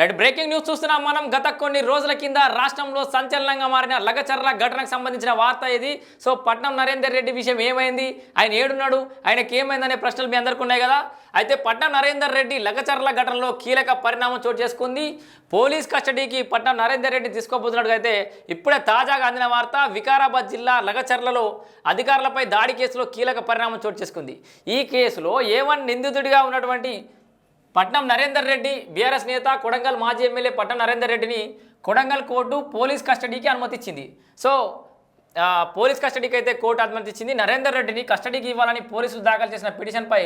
Right breaking news చూస్తున్నాం మనం. గత కొన్ని రోజుల కింద రాష్ట్రంలో సంచలనంగా మారిన లగచర్ల ఘటనకు సంబంధించిన వార్త ఇది. సో పట్నం నరేందర్ రెడ్డి విషయం ఏమైంది? ఆయన ఏడున్నాడు? ఆయనకి ఏమైందనే ప్రశ్నలు మీ అందరికీ ఉన్నాయి కదా? అయితే పట్నం నరేందర్ రెడ్డి లగచర్ల ఘటనలో కీలక పరిణామం చోటు చేసుకుంది. పోలీస్ కస్టడీకి పట్నం నరేందర్ రెడ్డి తీసుకోబోతున్నట్టు అయితే ఇప్పుడే తాజాగా అందిన వార్త వికారాబాద్ జిల్లా లగచర్లలో అధికారులపై దాడి కేసులో కీలక పరిణామం చోటు చేసుకుంది. ఈ కేసులో ఏ వన్ నిందితుడిగా ఉన్నటువంటి పట్నం నరేందర్ రెడ్డి బీఆర్ఎస్ నేత కొడంగల్ మాజీ ఎమ్మెల్యే పట్నం నరేందర్ రెడ్డిని కొడంగల్ కోర్టు పోలీస్ కస్టడీకి అనుమతిచ్చింది. సో పోలీస్ కస్టడీకి అయితే కోర్టు అనుమతి ఇచ్చింది నరేందర్ రెడ్డిని కస్టడీకి ఇవ్వాలని పోలీసులు దాఖలు చేసిన పిటిషన్పై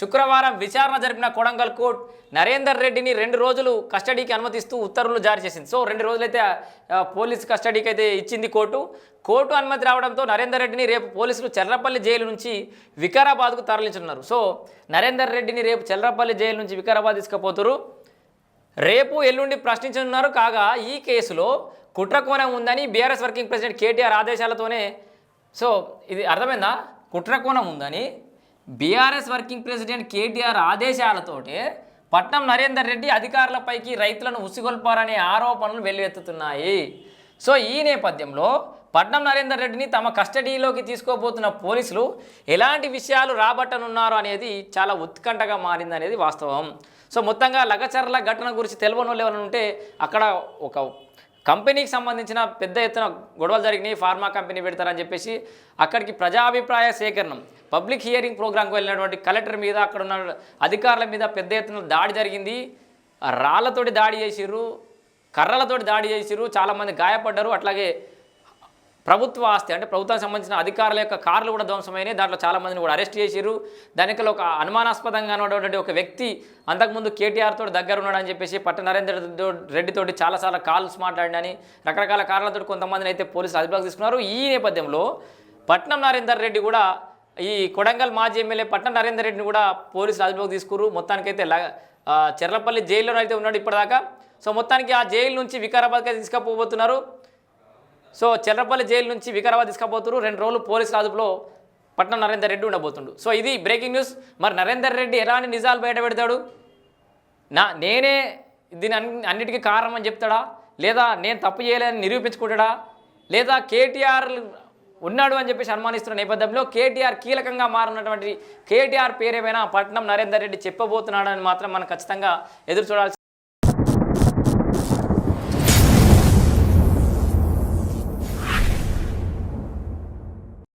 శుక్రవారం విచారణ జరిపిన కొడంగల్ కోర్టు నరేందర్ రెడ్డిని రెండు రోజులు కస్టడీకి అనుమతిస్తూ ఉత్తర్వులు జారీ చేసింది. సో రెండు రోజులైతే పోలీస్ కస్టడీకి అయితే ఇచ్చింది కోర్టు. కోర్టు అనుమతి రావడంతో నరేందర్ రెడ్డిని రేపు పోలీసులు చెర్రపల్లి జైలు నుంచి వికారాబాద్కు తరలించున్నారు సో నరేందర్ రెడ్డిని రేపు చెర్రపల్లి జైలు నుంచి వికారాబాద్ తీసుకుపోతారు. రేపు ఎల్లుండి ప్రశ్నించనున్నారు. కాగా ఈ కేసులో కుట్రకోణం ఉందని బీఆర్ఎస్ వర్కింగ్ ప్రెసిడెంట్ కేటీఆర్ ఆదేశాలతోనే. సో ఇది అర్థమైందా? కుట్రకోణం ఉందని బీఆర్ఎస్ వర్కింగ్ ప్రెసిడెంట్ కేటీఆర్ ఆదేశాలతోటే పట్నం నరేందర్ రెడ్డి అధికారులపైకి రైతులను ఉసిగొల్పారనే ఆరోపణలు వెల్లువెత్తుతున్నాయి. సో ఈ నేపథ్యంలో పట్నం నరేందర్ రెడ్డిని తమ కస్టడీలోకి తీసుకోబోతున్న పోలీసులు ఎలాంటి విషయాలు రాబట్టనున్నారు అనేది చాలా ఉత్కంఠగా మారింది అనేది వాస్తవం. సో మొత్తంగా లగచర్ల ఘటన గురించి తెలియని వాళ్ళు ఎవరైనా ఉంటే అక్కడ ఒక కంపెనీకి సంబంధించిన పెద్ద ఎత్తున గొడవలు జరిగినాయి ఫార్మా కంపెనీ పెడతారని చెప్పేసి అక్కడికి ప్రజాభిప్రాయ సేకరణం. పబ్లిక్ హియరింగ్ ప్రోగ్రాంకి వెళ్ళినటువంటి కలెక్టర్ మీద అక్కడ ఉన్న అధికారుల మీద పెద్ద ఎత్తున దాడి జరిగింది. రాళ్ళతోటి దాడి చేసిర్రు కర్రలతోటి దాడి చేసిర్రు చాలామంది గాయపడ్డారు. అట్లాగే ప్రభుత్వ ఆస్తి అంటే ప్రభుత్వానికి సంబంధించిన అధికారుల యొక్క కార్లు కూడా ధ్వంసమైనాయి. దాంట్లో చాలా మందిని కూడా అరెస్ట్ చేశారు దానికి ఒక అనుమానాస్పదంగా ఉన్నటువంటి ఒక వ్యక్తి అంతకుముందు కేటీఆర్ తోటి దగ్గర ఉన్నాడని చెప్పేసి పట్ట నరేందర్ రెడ్డితోటి చాలాసార్లు కాల్స్ మాట్లాడినని రకరకాల కారణాలతో కొంతమందిని అయితే పోలీసులు అదుపులోకి తీసుకున్నారు. ఈ నేపథ్యంలో పట్నం నరేందర్ రెడ్డి కూడా ఈ కొడంగల్ మాజీ ఎమ్మెల్యే పట్నం నరేందర్ రెడ్డిని కూడా పోలీసులు అదుపులోకి తీసుకురు మొత్తానికైతే ల- చెర్లపల్లి జైల్లో అయితే ఉన్నాడు ఇప్పటిదాకా. సో మొత్తానికి ఆ జైలు నుంచి వికారాబాద్కి అయితే తీసుకుపోబోతున్నారు. సో చెర్రపల్లి జైలు నుంచి వికారాబాద్ తీసుకుపోతున్నారు. రెండు రోజులు పోలీసుల అదుపులో పట్నం నరేందర్ రెడ్డి ఉండబోతుండు. సో ఇది బ్రేకింగ్ న్యూస్ మరి నరేందర్ రెడ్డి ఎలాంటి నిజాలు బయట పెడతాడు? నా నేనే దీని అన్నిటికీ కారణం అని చెప్తాడా? లేదా నేను తప్పు చేయలేదని నిరూపించుకుంటాడా? లేదా కేటీఆర్ ఉన్నాడు అని చెప్పేసి అనుమానిస్తున్న నేపథ్యంలో కేటీఆర్ కీలకంగా మారినటువంటి కేటీఆర్ పేరేమైనా పట్నం నరేందర్ రెడ్డి చెప్పబోతున్నాడని మాత్రం మనం ఖచ్చితంగా ఎదురు చూడాల్సి